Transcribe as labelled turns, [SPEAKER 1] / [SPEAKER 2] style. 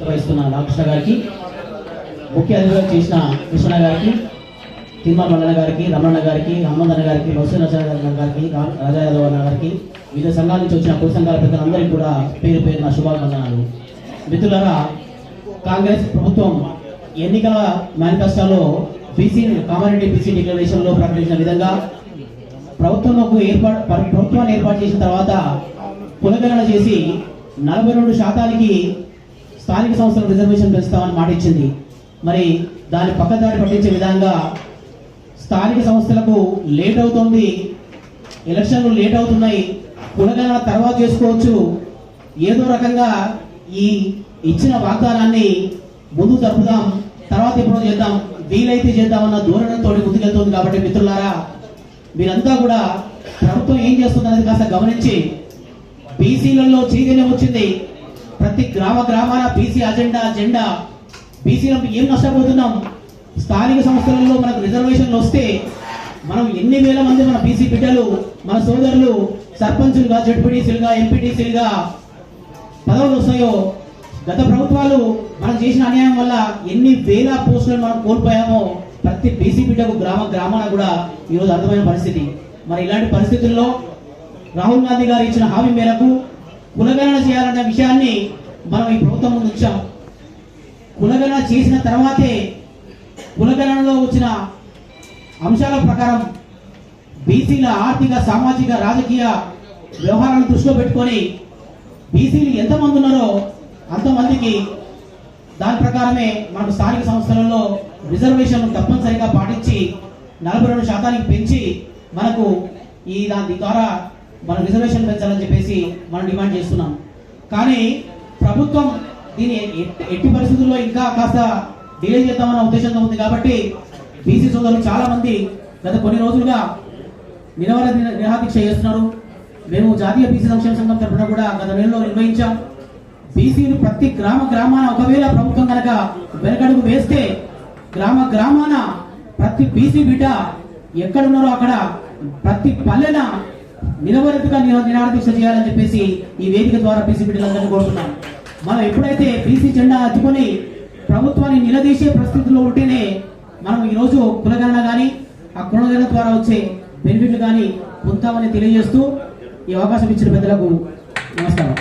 [SPEAKER 1] వహిస్తున్న రామకృష్ణ గారికి ముఖ్య అతిథిగా చేసిన కృష్ణ గారికి తిమ్మల మండల గారికి రమణ గారికి హనుమంతన్న గారికి బహుశన గారికి రాజా యాదవ్ అన్న గారికి వివిధ సంఘాల నుంచి వచ్చిన కుల సంఘాల పెద్దలందరికీ కూడా పేరు పేరు నా శుభాకాంక్షలు మిత్రులరా కాంగ్రెస్ ప్రభుత్వం ఎన్నికల మేనిఫెస్టోలో బీసీ కామారెడ్డి బీసీ డిక్లరేషన్లో ప్రకటించిన విధంగా ప్రభుత్వంలోకి ఏర్పాటు ప్రభుత్వాన్ని ఏర్పాటు చేసిన తర్వాత కులగణన చేసి నలభై రెండు శాతానికి స్థానిక సంస్థలకు రిజర్వేషన్ పెంచుతామని మాట ఇచ్చింది. మరి దాని పక్కదారి పట్టించే విధంగా స్థానిక సంస్థలకు లేట్ అవుతుంది. ఎలక్షన్లు లేట్ అవుతున్నాయి. కులగణన తర్వాత చేసుకోవచ్చు. ఏదో రకంగా ఈ ఇచ్చిన వాగ్దానాన్ని ముందు తప్పుదాం తర్వాత ఎప్పుడో చేద్దాం వీలైతే చేద్దామన్న ధోరణితో ముందుకెళ్తుంది కాబట్టి మిత్రులారా మీరంతా కూడా ప్రభుత్వం ఏం చేస్తుందనేది కాస్త గమనించి బీసీలలో చైతన్యం వచ్చింది. ప్రతి గ్రామ గ్రామాల బీసీ అజెండా అజెండా. బీసీలకు ఏం నష్టపోతున్నాం? స్థానిక సంస్థలలో మనకు రిజర్వేషన్లు వస్తే మనం ఎన్ని వేల మంది మన బీసీ బిడ్డలు మన సోదరులు సర్పంచులుగా జడ్పీటీసీలుగా ఎంపీటీసీలుగా పదవులు వస్తాయో గత ప్రభుత్వాలు మనం చేసిన అన్యాయం వల్ల ఎన్ని వేల పోస్టులను మనం కోల్పోయామో ప్రతి బీసీ బిడ్డకు గ్రామ గ్రామాన కూడా ఈరోజు అర్థమైన పరిస్థితి. మరి ఇలాంటి పరిస్థితుల్లో రాహుల్ గాంధీ గారు ఇచ్చిన హామీ మేరకు కులగణన చేయాలన్న విషయాన్ని మనం ఈ ప్రభుత్వం ముందు ఉంచాం. కులగణన చేసిన తర్వాతే కులగణనలో వచ్చిన అంశాల ప్రకారం బీసీల ఆర్థిక సామాజిక రాజకీయ వ్యవహారాలను దృష్టిలో పెట్టుకొని బీసీలు ఎంతమంది ఉన్నారో అంతమందికి దాని ప్రకారమే మనకు స్థానిక సంస్థలలో రిజర్వేషన్ తప్పనిసరిగా పాటించి నలభై రెండు శాతానికి పెంచి మనకు ఈ దాని ద్వారా మన రిజర్వేషన్ పెంచాలని చెప్పేసి మనం డిమాండ్ చేస్తున్నాం. కానీ ప్రభుత్వం దీని ఎట్టి- ఎట్టి పరిస్థితుల్లో ఇంకా కాస్త డిలే చేద్దామన్న ఉద్దేశంతో ఉంది కాబట్టి బీసీ సోదరులు చాలా మంది గత కొన్ని రోజులుగా నిరవర నిరాదీక్ష చేస్తున్నారు. మేము జాతీయ బీసీ సంక్షేమ సంఘం తరఫున కూడా గత నెలలో నిర్వహించాం. బీసీలు ప్రతి గ్రామ గ్రామాన ఒకవేళ ప్రభుత్వం కనుక వెనకడుగు వేస్తే గ్రామ గ్రామాన ప్రతి బీసీ బిడ్డ ఎక్కడున్నారో అక్కడ ప్రతి పల్లెన నిరవరతిగా నిరాదీక్ష చేయాలని చెప్పేసి ఈ వేదిక ద్వారా బీసీ బిడ్డలందరినీ కోరుతున్నాం. మనం ఎప్పుడైతే బీసీ జెండా అద్దుకొని ప్రభుత్వాన్ని నిలదీసే పరిస్థితుల్లో ఉంటేనే మనం ఈరోజు కులగణన కానీ ఆ కులగణన ద్వారా వచ్చే బెనిఫిట్లు కానీ పొందుతామని తెలియజేస్తూ ఈ అవకాశం ఇచ్చిన పెద్దలకు నమస్కారం.